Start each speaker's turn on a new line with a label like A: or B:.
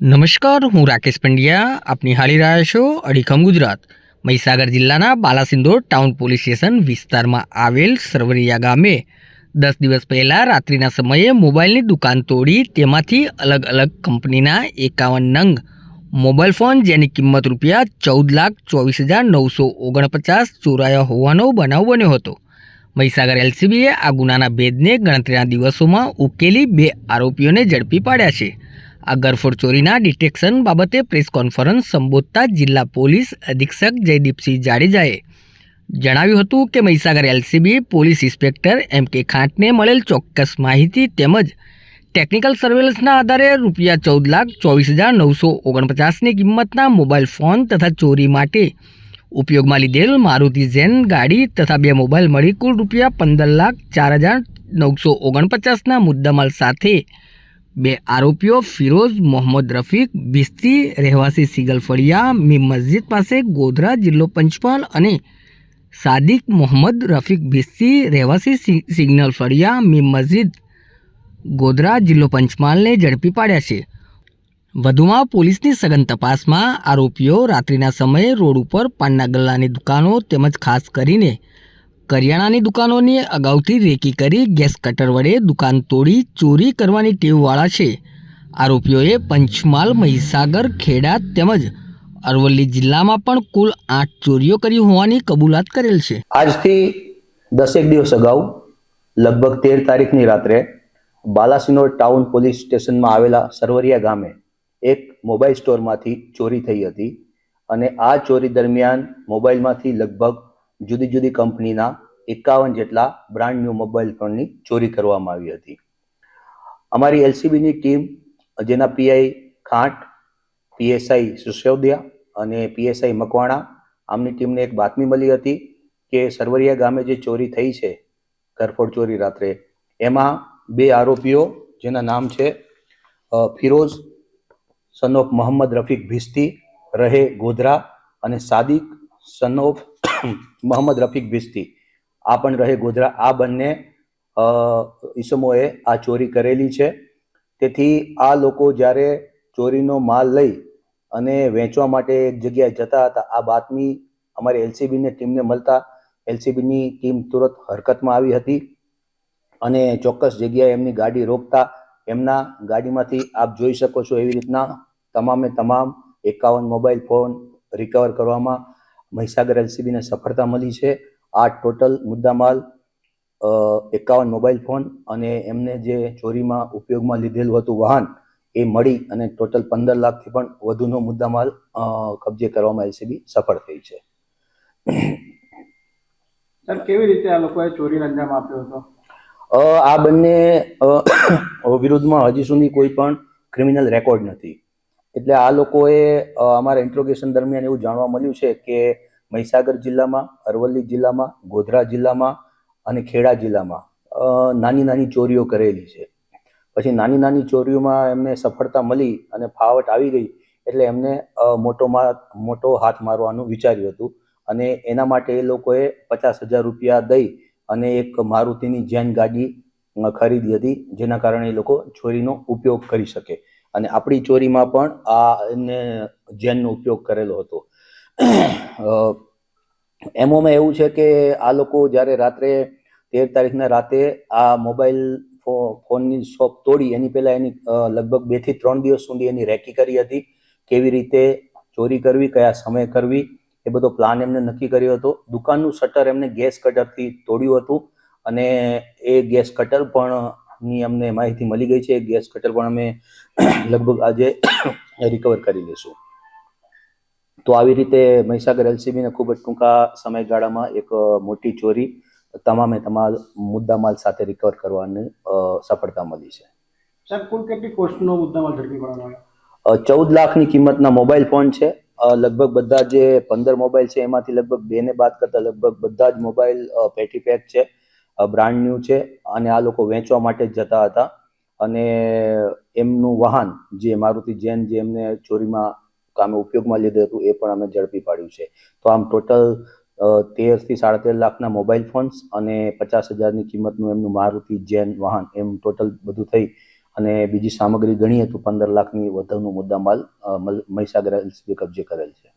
A: નમસ્કાર, હું રાકેશ પંડ્યા. આપની હાલી રહ્યા છો અડીખમ ગુજરાત. મહીસાગર જિલ્લાના બાલાસિંદોર ટાઉન પોલીસ સ્ટેશન વિસ્તારમાં આવેલ સરવરિયા ગામે દસ દિવસ પહેલાં રાત્રિના સમયે મોબાઈલની દુકાન તોડી તેમાંથી અલગ અલગ કંપનીના એકાવન નંગ મોબાઈલ ફોન જેની કિંમત રૂપિયા ચૌદ લાખ ચોવીસ હજાર નવસો ઓગણપચાસ ચોરાયા હોવાનો બનાવ બન્યો હતો. મહીસાગર એલસીબીએ આ ગુનાના ભેદને ગણતરીના દિવસોમાં ઉકેલી બે આરોપીઓને ઝડપી પાડ્યા છે. આ ગરફોડ ચોરીના ડિટેક્શન બાબતે પ્રેસ કોન્ફરન્સ સંબોધતા જિલ્લા પોલીસ અધિક્ષક જયદીપસિંહ જાડેજાએ જણાવ્યું હતું કે Mahisagar LCB police inspector M K ખાંટને મળેલ ચોક્કસ માહિતી તેમજ ટેકનિકલ સર્વેલન્સના આધારે રૂપિયા ચૌદ લાખ ચોવીસ હજાર નવસો ઓગણપચાસની કિંમતના મોબાઈલ ફોન તથા ચોરી માટે ઉપયોગમાં લીધેલ મારુતિ ઝેન ગાડી તથા બે મોબાઈલ મળી કુલ રૂપિયા પંદર લાખ ચાર હજાર નવસો ઓગણપચાસના મુદ્દામાલ સાથે બે આરોપીઓ ફિરોઝ મોહમ્મદ રફીક, બિસ્તી રહેવાસી સિગલ ફળિયા મી મસ્જિદ પાસે ગોધરા જિલ્લો પંચમહાલ અને સાદિક મોહમ્મદ રફીક, બિસ્તી રહેવાસી સિગ્નલ ફળિયા મી મસ્જિદ, ગોધરા જિલ્લો પંચમહાલને ઝડપી પાડ્યા છે. વધુમાં પોલીસની સઘન તપાસમાં આરોપીઓ રાત્રિના સમયે રોડ ઉપર પાનના ગલ્લાની દુકાનો તેમજ ખાસ કરીને કરિયાણાની દુકાનોની અગાઉથી રેકી કરી ગેસ કટર વડે દુકાન તોડી ચોરી કરવાની ટેવવાળા છે. આરોપીઓએ પંચમહાલ, મહીસાગર, ખેડા તેમજ અરવલ્લી જિલ્લામાં પણ કુલ આઠ ચોરીઓ કરી હોવાની કબૂલાત કરેલ છે.
B: આજથી દસેક દિવસ અગાઉ, લગભગ તેર તારીખની રાત્રે, બાલાસિનોર ટાઉન પોલીસ સ્ટેશનમાં આવેલા સરવરિયા ગામે એક મોબાઈલ સ્ટોરમાંથી ચોરી થઈ હતી અને આ ચોરી દરમિયાન મોબાઈલમાંથી લગભગ જુદી જુદી કંપનીના એકાવન જેટલા બ્રાન્ડ ન્યૂ મોબાઈલ ફોનની ચોરી કરવામાં આવી હતી. અમારી એલસીબીની ટીમ જેના પીઆઈ ખાંટ પીએસઆઈ સુસોદિયા અને પીએસઆઈ મકવાણા, આમની ટીમને એક બાતમી મળી હતી કે સરવરિયા ગામે જે ચોરી થઈ છે, ઘરફોડ ચોરી રાત્રે, એમાં બે આરોપીઓ, જેના નામ છે ફિરોઝ સન ઓફ મોહમ્મદ રફીક ભિસ્તી, રહે ગોધરા અને સાદિક સન ઓફ મોહમ્મદ રફીક ભિસ્તી. આ પણ રહે ગોધરા. આ બંને ઈસમોએ આ ચોરી કરેલી છે. તેથી આ લોકો જ્યારે ચોરીનો માલ લઈ અને વેચવા માટે એક જગ્યાએ જતા હતા, આ બાતમી અમારી એલસીબીની ટીમને મળતા એલસીબીની ટીમ તુરંત હરકતમાં આવી હતી અને ચોક્કસ જગ્યાએ એમની ગાડી રોકતા એમના ગાડીમાંથી આપ જોઈ શકો છો એવી રીતના તમામે તમામ એકાવન મોબાઈલ ફોન રિકવર કરવામાં મહીસાગર એલસીબીને સફળતા મળી છે. આ ટોટલ મુદ્દામાલ એકાવન મોબાઈલ ફોન અને એમને જે ચોરીમાં ઉપયોગમાં લીધેલું હતું વાહન એ મળી અને ટોટલ પંદર લાખથી પણ વધુનો મુદ્દામાલ કબજે કરવામાં એલસીબી સફળ થઈ છે.
C: સર કેવી રીતે આ લોકોએ ચોરી અંજામ આપ્યો હતો?
B: આ બંને વિરુદ્ધમાં હજી સુધી કોઈ પણ ક્રિમિનલ રેકોર્ડ નથી. એટલે આ લોકોએ અમારા ઇન્ટ્રોગેશન દરમિયાન એવું જાણવા મળ્યું છે કે મહીસાગર જિલ્લામાં, અરવલ્લી જિલ્લામાં, ગોધરા જિલ્લામાં અને ખેડા જિલ્લામાં નાની નાની ચોરીઓ કરેલી છે. પછી નાની નાની ચોરીઓમાં એમને સફળતા મળી અને ફાવટ આવી ગઈ એટલે એમને મોટો મોટો હાથ મારવાનું વિચાર્યું હતું અને એના માટે એ લોકોએ પચાસ હજાર રૂપિયા દઈ અને એક મારુતિની જેન ગાડી ખરીદી હતી જેના કારણે એ લોકો ચોરીનો ઉપયોગ કરી શકે. અને આપણી ચોરીમાં પણ આ જેનનો ઉપયોગ કરેલો હતો. એમોમાં એવું છે કે આ લોકો જ્યારે રાત્રે તેર તારીખના રાતે આ મોબાઈલ ફોનની શોપ તોડી, એની પહેલાં એની લગભગ બેથી ત્રણ દિવસ સુધી એની રેકી કરી હતી, કેવી રીતે ચોરી કરવી, કયા સમયે કરવી, એ બધો પ્લાન એમને નક્કી કર્યો હતો. દુકાનનું શટર એમને ગેસ કટરથી તોડ્યું હતું અને એ ગેસ કટર પણ ની અમને માહિતી મળી ગઈ છે. ગેસ કટર પણ અમે લગભગ આજે રિકવર કરી લઈશું તો આવી રીતે મહીસાગર એલસીબીને ખૂબ જ ટૂંકા સમયગાળામાં એક મોટી ચોરી તમામે તમામ મુદ્દામાલ સાથે રિકવર કરવાની સફળતા મળી છે.
C: સર કુલ કેટલી કોસ્ટનો મુદ્દામાલ ઝડપી પાડવામાં આવ્યો?
B: ચૌદ લાખની કિંમતના મોબાઈલ ફોન છે. લગભગ બધા જે પંદર મોબાઈલ છે એમાંથી લગભગ બે ને બાદ કરતા લગભગ બધા જ મોબાઈલ પેટી પેક છે. બ્રાન્ડ ન્યૂ છે અને આ લોકો વેચવા માટે જતા હતા. અને એમનું વાહન જે મારુતિ જૈન જે એમને ચોરીમાં કામે ઉપયોગમાં લીધું હતું એ પણ અમે ઝડપી પાડ્યું છે. તો આમ ટોટલ તેરથી સાડા તેર લાખના મોબાઈલ ફોન્સ અને પચાસ હજારની કિંમતનું એમનું મારુતિ જૈન વાહન એમ ટોટલ બધું થઈ. અને બીજી સામગ્રી ગણીએ તો પંદર લાખની વધુનો મુદ્દામાલ મહીસાગર એલસીબી કબજે કરેલ છે.